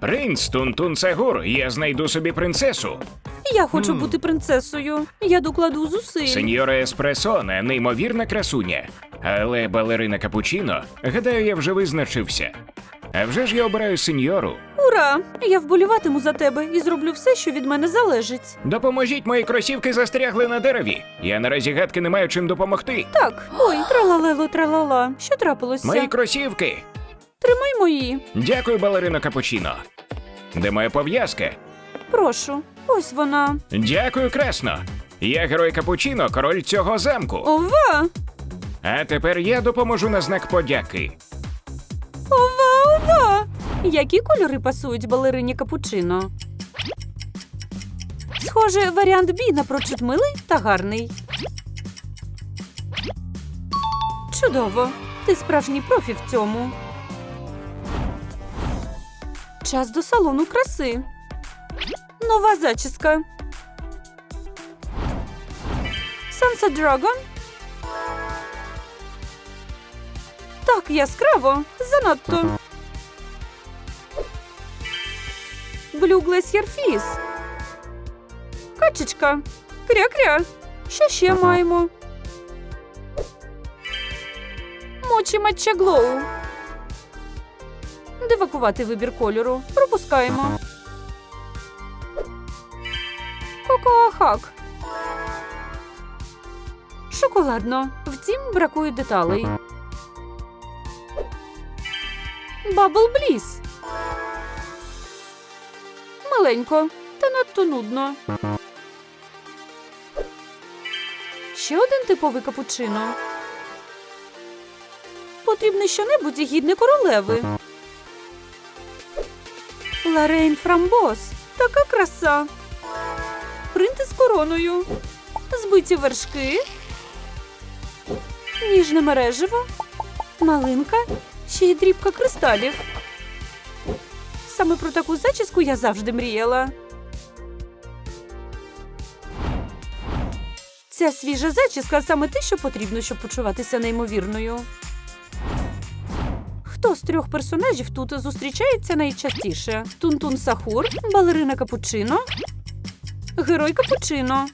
Принц Тунтун Сагур, я знайду собі принцесу. Я хочу Хм. бути принцесою. Я докладу зусиль. Сеньора Еспресоне, неймовірна красуня. Але балерина Капучино, гадаю, я вже визначився. А вже ж я обираю сеньору. Ура! Я вболіватиму за тебе і зроблю все, що від мене залежить. Допоможіть, мої кросівки застрягли на дереві. Я наразі гадки не маю чим допомогти. Так, ой, тралалело, тралала. Що трапилося? Мої кросівки. Тримай мої. Дякую, балерина Капучино. Де моя пов'язка? Прошу. Ось вона. Дякую, красно. Я герой Капучино, король цього замку. Ова! А тепер я допоможу на знак подяки. Ова, ова! Які кольори пасують балерині капучино? Схоже, варіант Бі напрочуд милий та гарний. Чудово! Ти справжній профі в цьому. Час до салону краси. Нова зачіска. Sunset Dragon. Так яскраво. Занадто. Blue Glacier Fizz. Качечка. Кря-кря. Що ще маємо? Мочі матча Глоу. Дивакувати вибір кольору. Пропускаємо. Кокоахак. Шоколадно. Втім, бракує деталей. Бабл Бліс. Миленько, та надто нудно. Ще один типовий капучино. Потрібно щонебудь гідне королеви. Ларейн Фрамбос. Така краса. Принти з короною. Збиті вершки. Ніжне мереживо. Малинка. Ще й дрібка кристалів. Саме про таку зачіску я завжди мріяла. Ця свіжа зачіска саме те, що потрібно, щоб почуватися неймовірною. Хто з трьох персонажів тут зустрічається найчастіше? Тунтун Сахур, балерина Капучино, герой Капучино.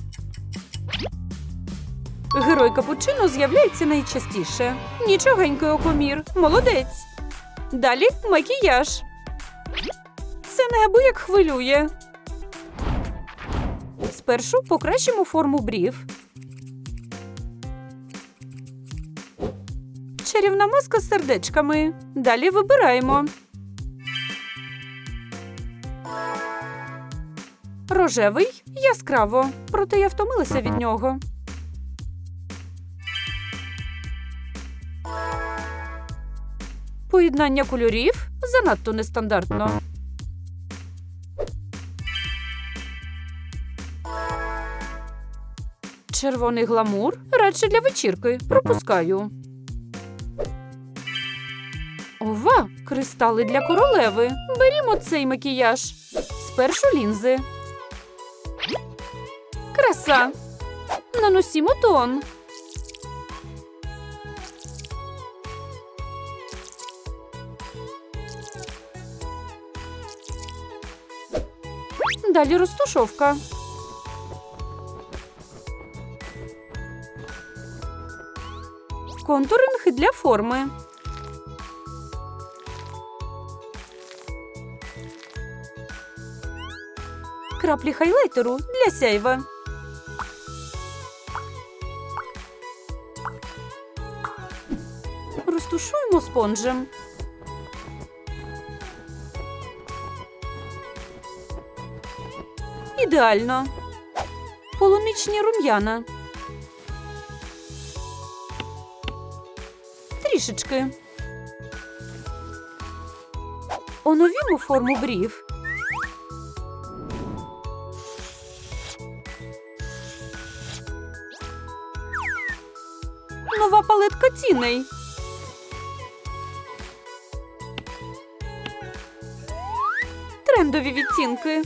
Герой Капучино з'являється найчастіше. Нічогенький окомір. Молодець. Далі макіяж. Це неабияк хвилює. Спершу покращимо форму брів. Чарівна маска з сердечками. Далі вибираємо. Рожевий яскраво, проте я втомилася від нього. Поєднання кольорів занадто нестандартно. Червоний гламур радше для вечірки. Пропускаю. Кристали для королеви. Берімо цей макіяж. Спершу лінзи. Краса. Наносімо тон. Далі розтушовка. Контуринг для форми. Краплі хайлайтеру для сяйва. Розтушуємо спонжем. Ідеально. Полуничні рум'яна. Трішечки. Оновімо форму брів. Нова палетка тіней. Трендові відтінки.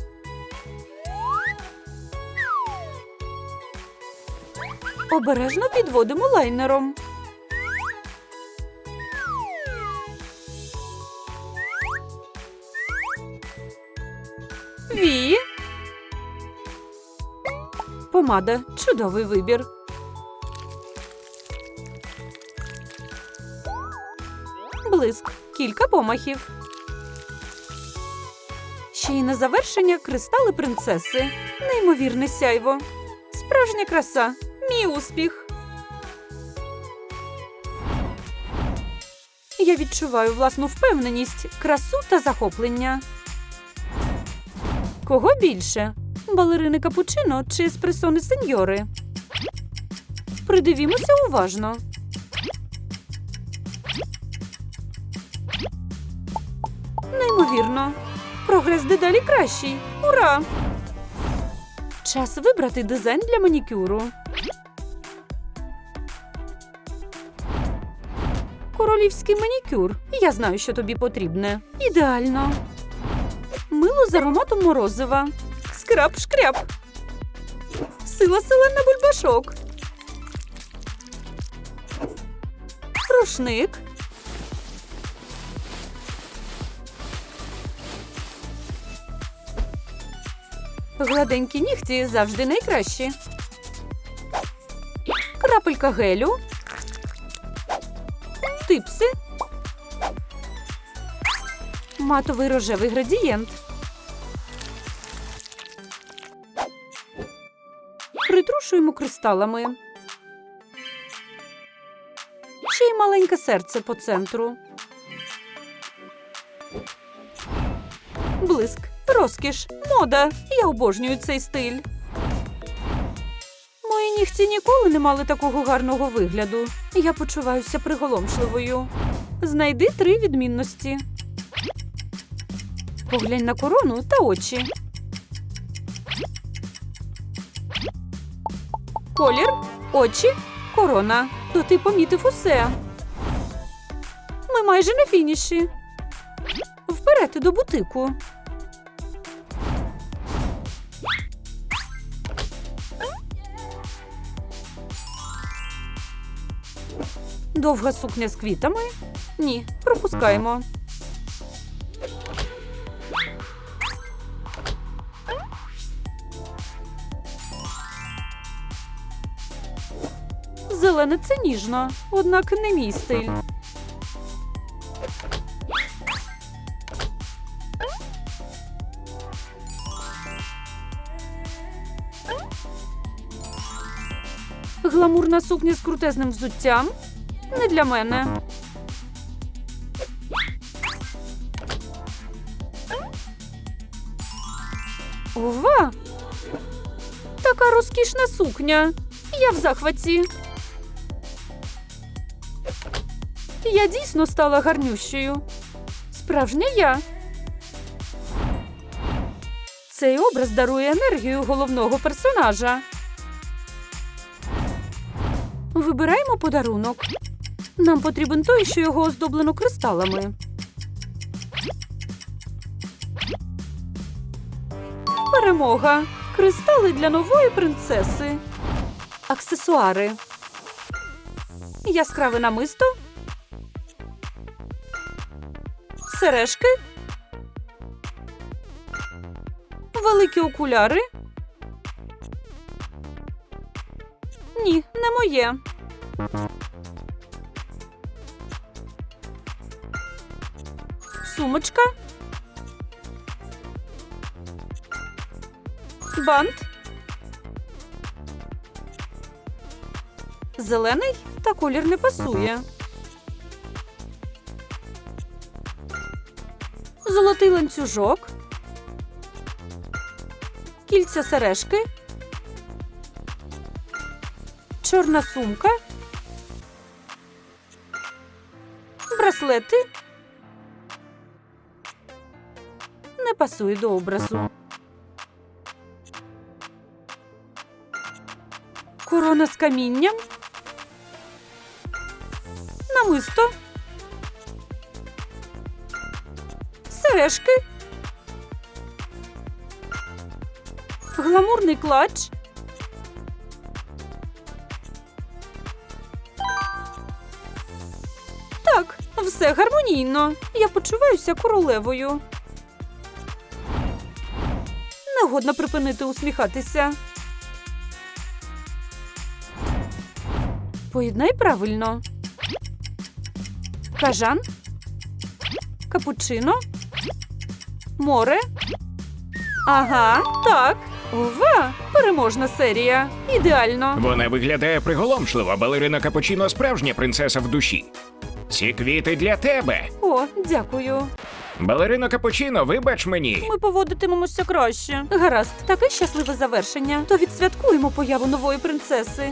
Обережно підводимо лайнером. Вії. Помада чудовий вибір. Блиск. Кілька помахів. Ще й на завершення кристали принцеси. Неймовірне сяйво. Справжня краса. Мій успіх. Я відчуваю власну впевненість, красу та захоплення. Кого більше? Балерини капучино чи еспресони сеньори? Придивімося уважно. Неймовірно. Прогрес дедалі кращий. Ура! Час вибрати дизайн для манікюру. Королівський манікюр. Я знаю, що тобі потрібне. Ідеально. Мило з ароматом морозива. Скраб-шкряб. Сила сила на бульбашок. Рушник. Гладенькі нігті завжди найкращі. Крапелька гелю. Типси. Матовий рожевий градієнт. Притрушуємо кристалами. Ще й маленьке серце по центру. Блиск, розкіш, мода. Я обожнюю цей стиль. Мої нігті ніколи не мали такого гарного вигляду. Я почуваюся приголомшливою. Знайди три відмінності. Поглянь на корону та очі. Колір, очі, корона. То ти помітив усе. Ми майже на фініші. Вперед до бутику. Довга сукня з квітами? Ні, пропускаємо. Зелене це ніжно, однак не мій стиль. Гламурна сукня з крутезним взуттям не для мене. Ова! Така розкішна сукня. Я в захваті. Я дійсно стала гарнющою. Справжня я. Цей образ дарує енергію головного персонажа. Вибираємо подарунок. Нам потрібен той, що його оздоблено кристалами. Перемога. Кристали для нової принцеси. Аксесуари. Яскраве намисто. Сережки. Великі окуляри. Ні, не моє. Сумочка. Бант. Зелений та колір не пасує. Золотий ланцюжок. Кільця сережки. Чорна сумка. Браслети. Не пасує до образу. Корона з камінням. Намисто. Сережки. Гламурний клач. Так, все гармонійно. Я почуваюся королевою. згодна припинити усміхатися. Поєднай правильно. Кажан. Капучино. Море. Ага, так. Ова! Переможна серія. Ідеально. Вона виглядає приголомшливо, балерина Капучино справжня принцеса в душі. Ці квіти для тебе. О, дякую. Балерино Капучино, вибач мені. Ми поводитимемося краще. Гаразд, таке щасливе завершення. То відсвяткуємо появу нової принцеси.